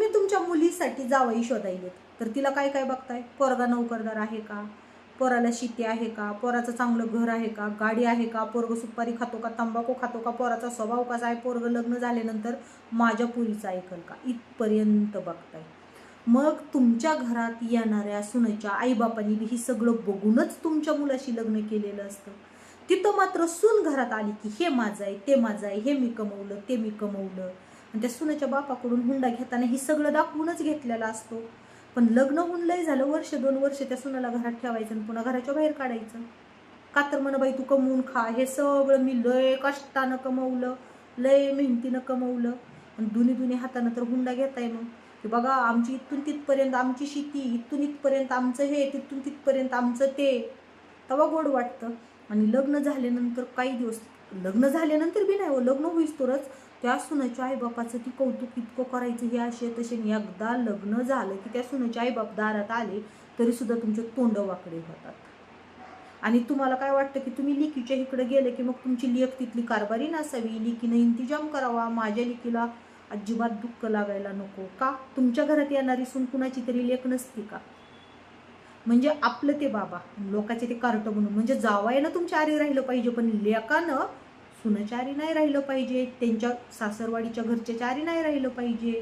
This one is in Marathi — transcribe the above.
तुम्ही तुमच्या मुलीसाठी जावई शोधायलेत. तर तिला काय काय बघताय? पोरगा नोकरदार आहे का? पोराला शेती आहे का? पोराचं चांगलं घर आहे का? गाडी आहे का? पोरग सुपारी खातो का? तंबाखू खातो का? पोराचा स्वभाव कसा आहे? पोरग लग्न झाल्यानंतर माझ्या पुरीचं ऐकल का? इथपर्यंत बघताय. मग तुमच्या घरात येणाऱ्या सुनेच्या आईबापांनी ही सगळं बघूनच तुमच्या मुलाशी लग्न केलेलं असतं. तिथं मात्र सून घरात आली की हे माझं आहे ते माझं आहे हे मी कमवलं ते मी कमवलं. आणि त्या सुनाच्या बापाकडून हुंडा घेताना ही सगळं दाखवूनच घेतलेला असतो. पण लग्न होऊन लय झालं वर्ष दोन वर्ष त्या सुनाला घरात ठेवायचं आणि पुन्हा घराच्या बाहेर काढायचं. का तर म्हण बाई तू कमवून खा. हे सगळं मी लय कष्टानं कमवलं लय मेहनतीनं कमवलं. आणि दुनी दुनी हातानं तर हुंडा घेताय मग. की बघा आमची इथून तिथपर्यंत आमची शेती इथून इथपर्यंत आमचं हे तिथून तिथपर्यंत आमचं ते. तवा गोड वाटतं. आणि लग्न झाल्यानंतर काही दिवस लग्न झाल्यानंतर बी नाही हो लग्न होईस त्या सुनाच्या आईबापाचं ती कौतुक इतकं करायचं हे असे तसे एकदा लग्न झालं की त्या सुनाच्या आईबाप दारात आले तरी सुद्धा तुमचे तोंड वाकडे होतात. आणि तुम्हाला काय वाटतं की तुम्ही लिकीच्या इकडे गेले की मग तुमची लेख तिथली कारभारी नसावी? लिकीनं इंतिजाम करावा. माझ्या लिकीला अजिबात दुःख लागायला नको का? तुमच्या घरात येणारी सून कुणाची तरी लेख नसती का? म्हणजे आपलं ते बाबा. लोकांचे ते कार्ट म्हणून. म्हणजे जावायला तुमच्या आरी राहिलं पाहिजे पण लेखानं सुनचारी नाही राहिलं पाहिजे त्यांच्या सासरवाडीच्या घरच्या चारी नाही राहिलं पाहिजे.